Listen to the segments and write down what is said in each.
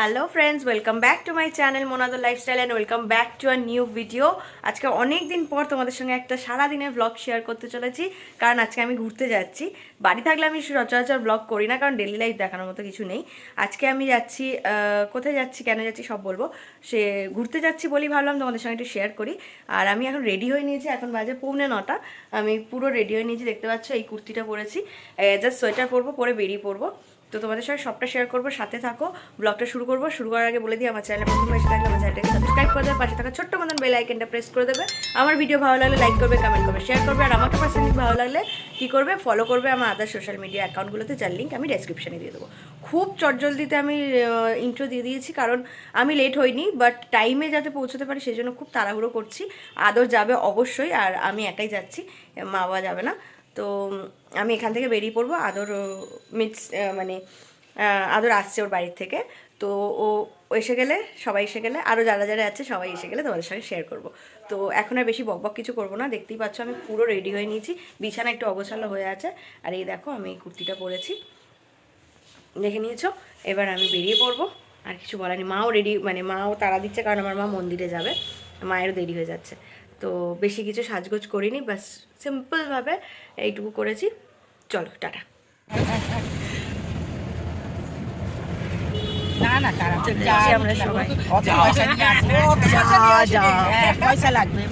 Hello friends welcome back to my channel মোনাদর lifestyle and welcome back to a new video আজকে অনেক দিন পর তোমাদের সঙ্গে একটা সারা দিনের ব্লগ শেয়ার করতে চলেছি। কারণ আজকে আমি ঘুরতে যাচ্ছি। বাড়ি থাকলে আমি সচরাচর ব্লগ করি না, কারণ ডেলি লাইফ দেখানোর মতো কিছু নেই। আজকে আমি যাচ্ছি কোথায় যাচ্ছি, কেন যাচ্ছি সব বলব। সে ঘুরতে যাচ্ছি বলেই ভাবলাম তোমাদের সঙ্গে একটু শেয়ার করি। আর আমি এখন রেডি হয়ে নিয়েছি, এখন বাজে পৌনে নটা। আমি পুরো রেডি হয়ে নিয়েছি, দেখতে পাচ্ছ এই কুর্তিটা পরেছি। জাস্ট সোয়েটার পরবো, পরে বেরিয়ে পরবো। তো তোমাদের সঙ্গে সবটা শেয়ার করব, সাথে থাকো ব্লগটা শুরু করব, শুরু করার আগে বলে দিই, আমার চ্যানেল প্রথম এসে থাকলে আমার চ্যানেলটাকে সাবস্ক্রাইব করে দেবে, পাশে থাকা ছোট্ট মতন বেল আইকনটা প্রেস করে দেবে। আমার ভিডিও ভালো লাগলে লাইক করবে কমেন্ট করবে শেয়ার করবে, আর আমাকে পার্সোনালি ভালো লাগলে কী করবে ফলো করবে আমার আদার সোশ্যাল মিডিয়া অ্যাকাউন্টগুলোতে যার লিঙ্ক আমি ডেসক্রিপশনে দিয়ে দেবো। খুব চটজলদিতে আমি ইন্ট্রো দিয়ে দিয়েছি, কারণ আমি লেট হইনি বাট টাইমে যাতে পৌঁছতে পারি, সেই জন্য খুব তাড়াহুড়ো করছি। আদর যাবে অবশ্যই, আর আমি একাই যাচ্ছি মা বাবা যাবে না। তো আমি এখান থেকে বেরিয়ে পড়ব। আদর মিটস মানে আদর আসছে ওর বাড়ির থেকে। তো ও এসে গেলে, সবাই এসে গেলে আরও যারা যারা আছে সবাই এসে গেলে তোমাদের সঙ্গে শেয়ার করব। তো এখন আর বেশি বকবক কিছু করব না। দেখতেই পাচ্ছ আমি পুরো রেডি হয়ে নিয়েছি। বিছানা একটু অগোছালো হয়ে আছে। আর এই দেখো আমি এই কুর্তিটা পরেছি। দেখে নিয়েছো? এবার আমি বেরিয়ে পড়ব। আর কিছু বলার নেই। মাও রেডি মানে মাও তাড়া দিচ্ছে কারণ আমার মা মন্দিরে যাবে। মায়েরও দেরি হয়ে যাচ্ছে। তো বেশি কিছু সাজগোজ করিনি বাস সিম্পলভাবে এইটুকু করেছি। চলো টাটা। না না আমরা সবাই। পয়সা। হ্যাঁ, লাগবে।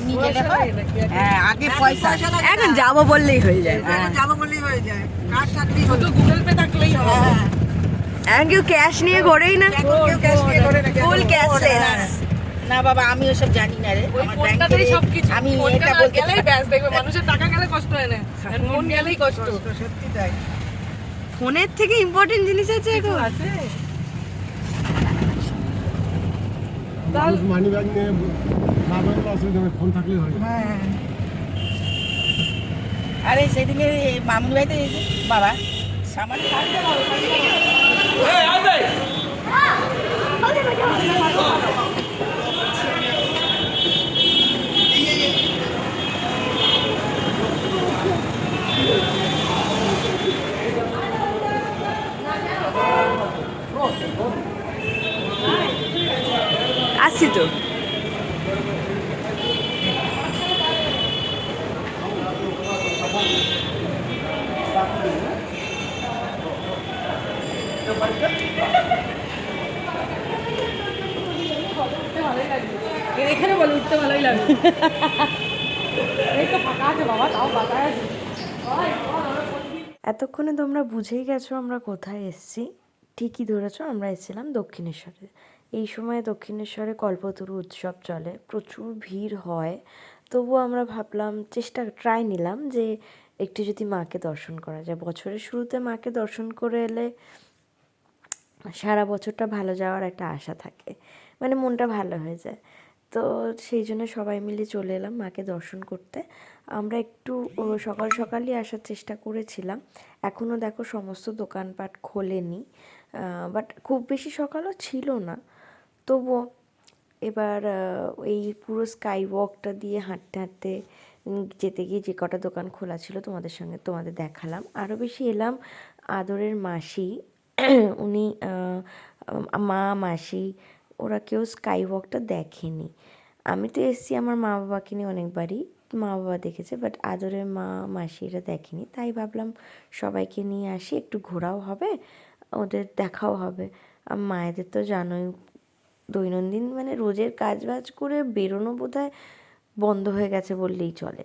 হয়? হ্যাঁ আগে পয়সা। এখন যাব বললেই হয়ে যায়। হ্যাঁ। যাব বললেই হয়ে যায়। কার চাকরি গুগল পে থাকলেই এখন কেউ ক্যাশ নিয়ে ঘোরেই না। কেউ ক্যাশ নিয়ে না ফুল ক্যাশলেস না বাবা আমি ওসব জানি না রে। আমি এটা বলতে গেলেই ব্যাস দেখবে মানুষের টাকা গেলে কষ্ট হয় না। ফোন গেলেই কষ্ট। সত্যি তাই। ফোনের থেকে ইম্পর্টেন্ট জিনিস আছে এখন। আছে? মানি ব্যাগ নিয়ে অসুবিধা ফোন থাকলেই হয় হ্যাঁ। আরে সেদিকে মামুন ভাই তো বাবা সামান আসছি তো। এখানে বলে উঠতে ভালোই লাগে। এই তো ফাঁকা আছে বাবা তাও বাতায় আছে। এতক্ষণে তোমরা বুঝেই গেছো আমরা কোথায় এসেছি। ঠিকই ধরেছো, আমরা এসেছিলাম দক্ষিণেশ্বরে। এই সময় দক্ষিণেশ্বরে কল্পতরু উৎসব চলে, প্রচুর ভিড় হয়। তবুও আমরা ভাবলাম, চেষ্টা ট্রাই নিলাম যে একটু যদি মাকে দর্শন করা যায়। বছরের শুরুতে মাকে দর্শন করে এলে সারা বছরটা ভালো যাওয়ার একটা আশা থাকে। মানে মনটা ভালো হয়ে যায়। তো সেই জন্য সবাই মিলে চলে এলাম মাকে দর্শন করতে। আমরা একটু সকাল সকালই আসার চেষ্টা করেছিলাম। এখনও দেখো সমস্ত দোকানপাট খোলেনি। বাট খুব বেশি সকালও ছিল না। তবুও এবার এই পুরো স্কাই ওয়াকটা দিয়ে হাঁটতে হাঁটতে যেতে গিয়ে যে কটা দোকান খোলা ছিল তোমাদের সঙ্গে তোমাদের দেখালাম। আরও বেশি এলাম আদরের মাসি। উনি মা, মাসি, ওরা কেউ স্কাই ওয়াকটা দেখেনি। আমি তো এসেছি আমার মা বাবাকে নিয়ে অনেকবারই। মা বাবা দেখেছে বাট আদরের মা, মাসি দেখেনি। তাই ভাবলাম সবাইকে নিয়ে আসি, একটু ঘোরাও হবে। ওদের দেখাও হবে। আর মায়েদের তো জানোই, দৈনন্দিন মানে রোজের কাজ বাজ করে বেরোনো বোধহয় বন্ধ হয়ে গেছে বললেই চলে।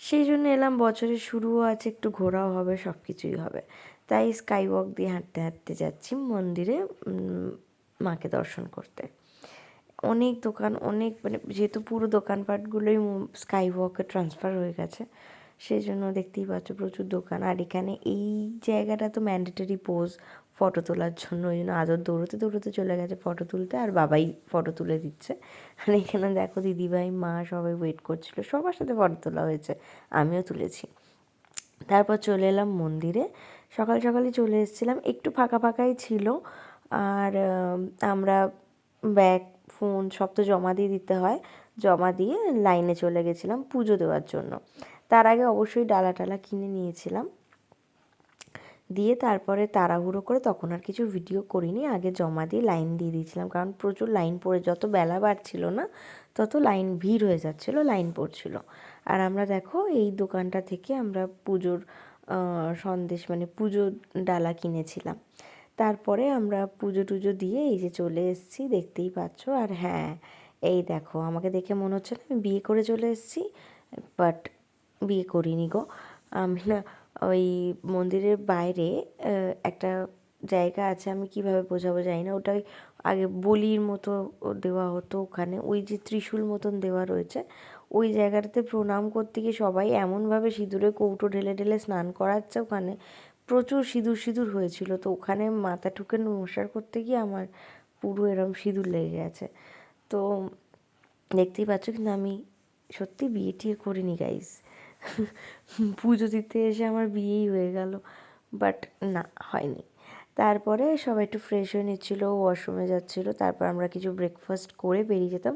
সেই জন্য এলাম, বছরের শুরুও আছে, একটু ঘোরাও হবে সব কিছুই হবে। তাই স্কাই ওয়াক দিয়ে হাঁটতে হাঁটতে যাচ্ছি মন্দিরে মাকে দর্শন করতে। অনেক দোকান, অনেক মানে যেহেতু পুরো দোকানপাটগুলোই স্কাই ওয়াকে ট্রান্সফার হয়ে গেছে। সেই জন্য দেখতেই পাচ্ছ প্রচুর দোকান। আর এখানে এই জায়গাটা তো ম্যান্ডেটরি পোজ ফটো তোলার জন্য। ওই জন্য আদর দৌড়তে দৌড়তে চলে গেছে ফটো তুলতে আর বাবাই ফটো তুলে দিচ্ছে। আর এখানে দেখো দিদিভাই, মা সবাই ওয়েট করছিল। সবার সাথে ফটো তোলা হয়েছে। আমিও তুলেছি। তারপর চলে এলাম মন্দিরে। সকাল সকালই চলে এসেছিলাম। একটু ফাঁকা ফাঁকাই ছিল। আর আমরা ব্যাগ ফোন সব তো জমা দিয়ে দিতে হয়। জমা দিয়ে লাইনে চলে গেছিলাম পুজো দেওয়ার জন্য। তার আগে অবশ্যই ডালা টালা কিনে নিয়েছিলাম। দিয়ে তারপরে তাড়াহুড়ো করে তখন আর কিছু ভিডিও করিনি, আগে জমা দিয়ে লাইন দিয়ে দিয়েছিলাম। কারণ প্রচুর লাইন পড়ে, যত বেলা বাড়ছিল না, তত লাইন ভিড় হয়ে যাচ্ছিল লাইন পড়ছিল। আর আমরা দেখো, এই দোকানটা থেকে আমরা পুজোর সন্দেশ মানে পুজোর ডালা কিনেছিলাম। তারপরে আমরা পুজো টুজো দিয়ে এই যে চলে এসেছি, দেখতেই পাচ্ছ। আর হ্যাঁ এই দেখো, আমাকে দেখে মনে হচ্ছে না আমি বিয়ে করে চলে এসেছি বাট বিয়ে করিনি গো। আমি, না, ওই মন্দিরের বাইরে একটা জায়গা আছে, আমি কীভাবে বোঝাবো জানি না ওটাই আগে বলির মতো দেওয়া হতো ওখানে। ওই যে ত্রিশূল মতন দেওয়া রয়েছে, ওই জায়গাটাতে প্রণাম করতে গিয়ে সবাই এমনভাবে সিঁদুরে কৌটো ঢেলে ঢেলে স্নান করাচ্ছে ওখানে। প্রচুর সিঁদুর সিঁদুর হয়েছিল। তো ওখানে মাথা ঠুকে নমস্কার করতে গিয়ে আমার পুরো এরম সিঁদুর লেগে গেছে। তো দেখতেই পাচ্ছ কিন্তু আমি সত্যি বিয়ে টিয়ে করিনি গাইস পুজো দিতে এসে আমার বিয়েই হয়ে গেল বাট না, হয়নি। তারপরে সবাই একটু ফ্রেশ হয়ে নিচ্ছিলো ওয়াশরুমে যাচ্ছিল, তারপর আমরা কিছু ব্রেকফাস্ট করে বেরিয়ে যেতাম।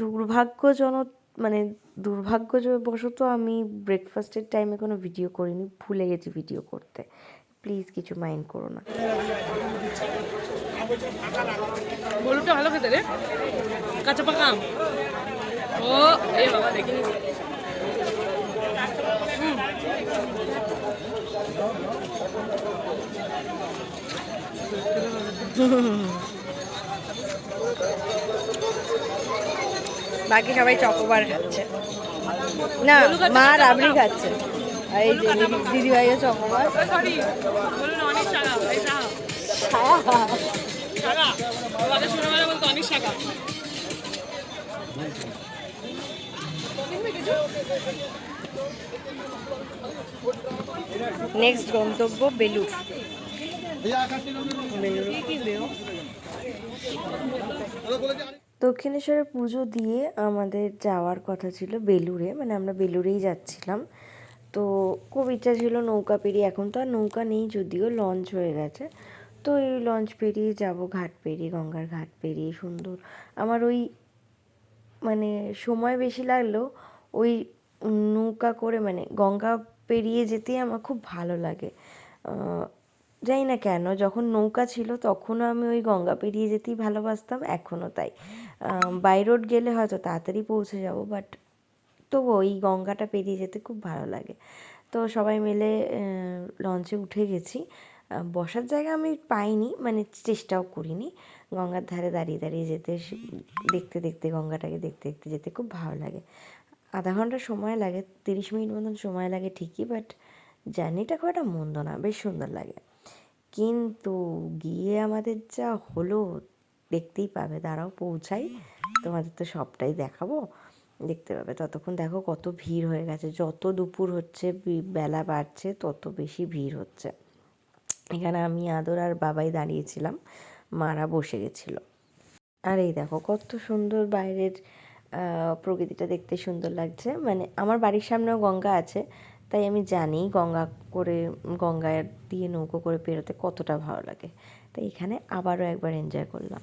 দুর্ভাগ্যজনক মানে দুর্ভাগ্যবশত আমি ব্রেকফাস্টের টাইমে কোনো ভিডিও করিনি, ভুলে গেছি ভিডিও করতে। প্লিজ কিছু মাইন্ড করো না। ভালো খেতে রে। কাঁচা পাকা ও এ বাবা, দেখিনি। বাকি সবাই চকোবার খাচ্ছে। না মা রাবড়ি খাচ্ছে। আর এই যে দিদি ভাইও চকোবার। অনেক নেক্সট গন্তব্য বেলুর দক্ষিণেশ্বরে পুজো দিয়ে আমাদের যাওয়ার কথা ছিল বেলুড়ে মানে আমরা বেলুড়েই যাচ্ছিলাম। তো খুব ইচ্ছা ছিল নৌকা পেরিয়ে, এখন তো আর নৌকা নেই যদিও লঞ্চ হয়ে গেছে। তো এই লঞ্চ পেরিয়ে যাব ঘাট পেরিয়ে, গঙ্গার ঘাট পেরিয়ে, সুন্দর। আমার ওই মানে সময় বেশি লাগলেও ওই নৌকা করে মানে গঙ্গা পেরিয়ে যেতেই আমার খুব ভালো লাগে। জানি না কেন, যখন নৌকা ছিল তখনও আমি ওই গঙ্গা পেরিয়ে যেতেই ভালোবাসতাম, এখনও তাই। বাই রোড গেলে হয়তো তাড়াতাড়ি পৌঁছে যাব বাট তবু ওই গঙ্গাটা পেরিয়ে যেতে খুব ভালো লাগে। তো সবাই মিলে লঞ্চে উঠে গেছি। বসার জায়গা আমি পাইনি মানে চেষ্টাও করিনি। গঙ্গার ধারে দাঁড়িয়ে দাঁড়িয়ে যেতে দেখতে দেখতে, গঙ্গাটাকে দেখতে দেখতে যেতে খুব ভালো লাগে। আধা ঘণ্টা সময় লাগে, তিরিশ মিনিট মতন সময় লাগে ঠিকই বাট জার্নিটা খুব একটা মন্দ না, বেশ সুন্দর লাগে। কিন্তু গিয়ে আমাদের যা হলো, দেখতেই পাবে, দাঁড়াও, পৌঁছাই, তোমাদের তো সবটাই দেখাবো, দেখতে পাবে। ততক্ষণ দেখো কত ভিড় হয়ে গেছে, যত দুপুর হচ্ছে বেলা বাড়ছে, তত বেশি ভিড় হচ্ছে। এখানে আমি, আদর আর বাবাই দাঁড়িয়েছিলাম, মারা বসে গেছিল। আর এই দেখো কত সুন্দর বাইরের প্রকৃতিটা দেখতে সুন্দর লাগছে। মানে আমার বাড়ির সামনেও গঙ্গা আছে, তাই আমি জানি গঙ্গা করে গঙ্গা দিয়ে নৌকো করে পেরোতে কতটা ভালো লাগে। তাই এখানে আবারও একবার এনজয় করলাম।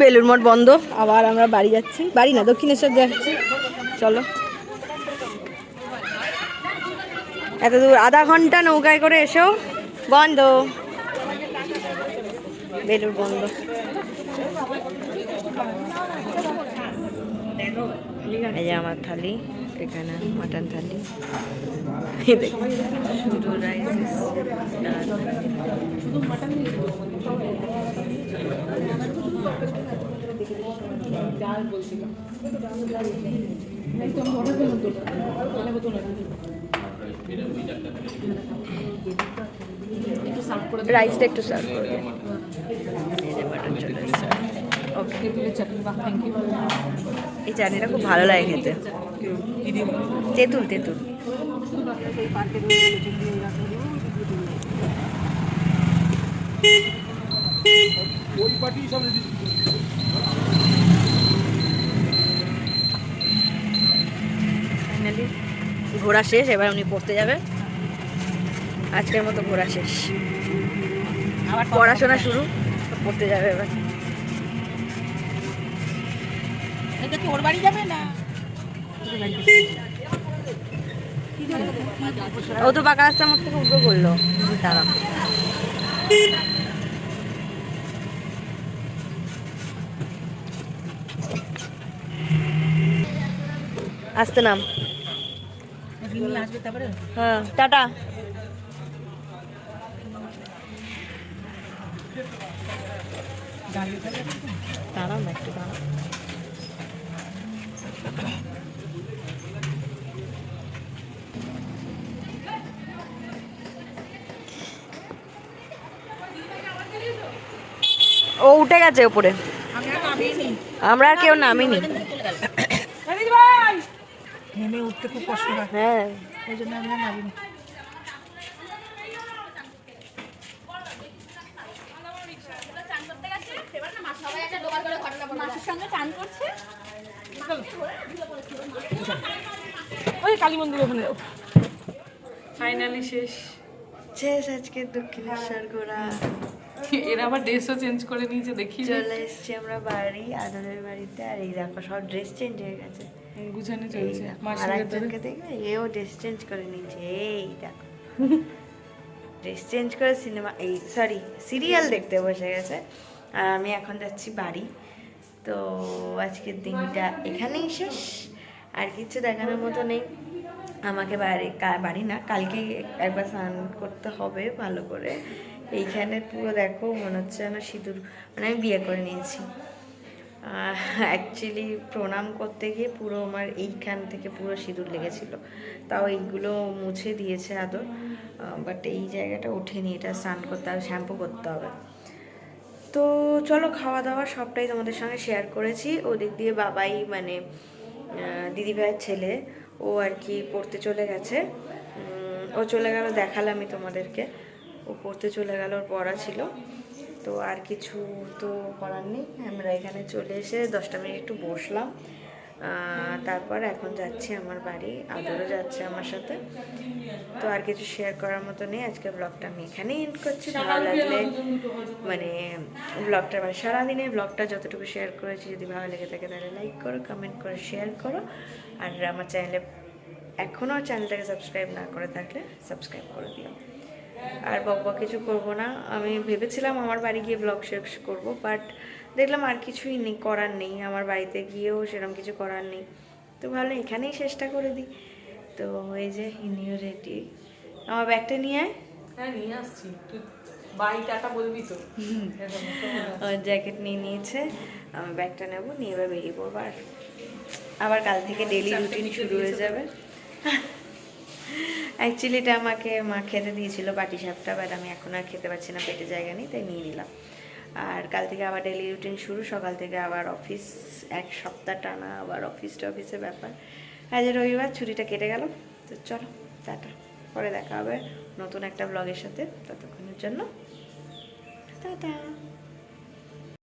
বেলুর মঠ বন্ধ, আবার আমরা বাড়ি যাচ্ছি। বাড়ি না, দক্ষিণেশ্বর যাচ্ছি। চলো। এত দূর আধা ঘণ্টা নৌকায় করে এসো। বন্ধ। বেলুর বন্ধ। এই যে আমার থালি, এখানে মাটন থালি। ডাল রাইসটা একটু সার্ভ করে। এই চাটনিটা খুব ভালো লাগে খেতে। তেঁতুল তেঁতুল। ফাইনালি ঘোরা শেষ এবার উনি পড়তে যাবে। আজকের মতো ঘোরা শেষ। আবার পড়াশোনা শুরু পড়তে যাবে এবার। এটা কি ও তো পাকা রাস্তার মধ্যে থেকে উঠবে বলল দাঁড়া আসতে নাম। হ্যাঁ টাটা। ও উঠে গেছে নামিনি আমরা আর কেউ নামিনি। নেমে উঠতে খুব কষ্ট হয়। হ্যাঁ। ওই জন্য আমি আর নামিনি ওই কালী মন্দির ওখানে। ফাইনালি শেষ। শেষ আজকে দক্ষিণেশ্বর ঘোরা এরা আবার ড্রেসও চেঞ্জ করে নিয়েছে দেখি চলে এসছি আমরা বাড়ি আদরের বাড়িতে আর এই দেখো সব ড্রেস চেঞ্জ হয়ে গেছে। গুছানো চলছে। দেখবে এও ড্রেস চেঞ্জ করে নিয়েছে এই দেখো। ড্রেস চেঞ্জ করে সিনেমা এই সরি সিরিয়াল দেখতে বসে গেছে। আর আমি এখন যাচ্ছি বাড়ি। তো আজকের দিনটা এখানেই শেষ। আর কিছু দেখানোর মতো নেই। আমাকে বাড়ি বাড়ি না কালকে একবার স্নান করতে হবে ভালো করে। এইখানে পুরো দেখো মনে হচ্ছে যেন সিঁদুর মানে আমি বিয়ে করে নিয়েছি। অ্যাকচুয়ালি প্রণাম করতে গিয়ে পুরো আমার এইখান থেকে পুরো সিঁদুর লেগেছিল। তাও এইগুলো মুছে দিয়েছে আদর। বাট এই জায়গাটা ওঠেনি, এটা স্নান করতে হবে, শ্যাম্পু করতে হবে। তো চলো খাওয়া দাওয়া সবটাই তোমাদের সঙ্গে শেয়ার করেছি। ওদিক দিয়ে বাবাই মানে দিদিভাইয়ের ছেলে, ও আর কি পড়তে চলে গেছে। ও চলে গেল, দেখালামই তোমাদেরকে। ও পড়তে চলে গেল, ওর পড়া ছিল। তো আর কিছু তো করার নেই। আমরা এখানে চলে এসে দশটা মিনিট একটু বসলাম। তারপর এখন যাচ্ছি আমার বাড়ি। আদরও যাচ্ছে আমার সাথে। তো আর কিছু শেয়ার করার মতো নেই। আজকে ব্লগটা আমি এখানেই এন্ড করছি। ভালো লাগলে মানে ব্লগটা মানে সারাদিনে ব্লগটা যতটুকু শেয়ার করেছি যদি ভালো লেগে থাকে তাহলে লাইক করো কমেন্ট করো শেয়ার করো। আর আমার চ্যানেলে এখনও চ্যানেলটাকে সাবস্ক্রাইব না করে থাকলে সাবস্ক্রাইব করে দিও। আর বকবক কিছু করব না। আমি ভেবেছিলাম আমার বাড়ি গিয়ে ব্লগ শেষ করব বাট দেখলাম আর কিছুই নেই করার নেই। আমার বাড়িতে গিয়েও সেরকম কিছু করার নেই। তো ভালো এখানেই শেষটা করে দিই। তো এই যে ইনিও রেডি আমার ব্যাগটা নিয়ে আয়। হ্যাঁ নিয়ে আসছি। তুই বাই টাটা বলবি তো। জ্যাকেট নিয়ে নিয়েছে। আমি ব্যাগটা নেব নিয়ে এবার বেরিয়ে পড়ব। আর আবার কাল থেকে ডেলি রুটিন শুরু হয়ে যাবে। অ্যাকচুয়ালি এটা আমাকে মা খেতে দিয়েছিল বাটি সাপটা বাট আমি এখন আর খেতে পারছি না পেটে জায়গা নেই, তাই নিয়ে নিলাম। আর কাল থেকে আবার ডেলি রুটিন শুরু, সকাল থেকে আবার অফিস এক সপ্তাহ টানা আবার অফিস টফিসের ব্যাপার। আজ রবিবার, ছুটিটা কেটে গেল, তো চলো, টাটা। পরে দেখা হবে নতুন একটা ব্লগের সাথে, ততক্ষণের জন্য, টাটা।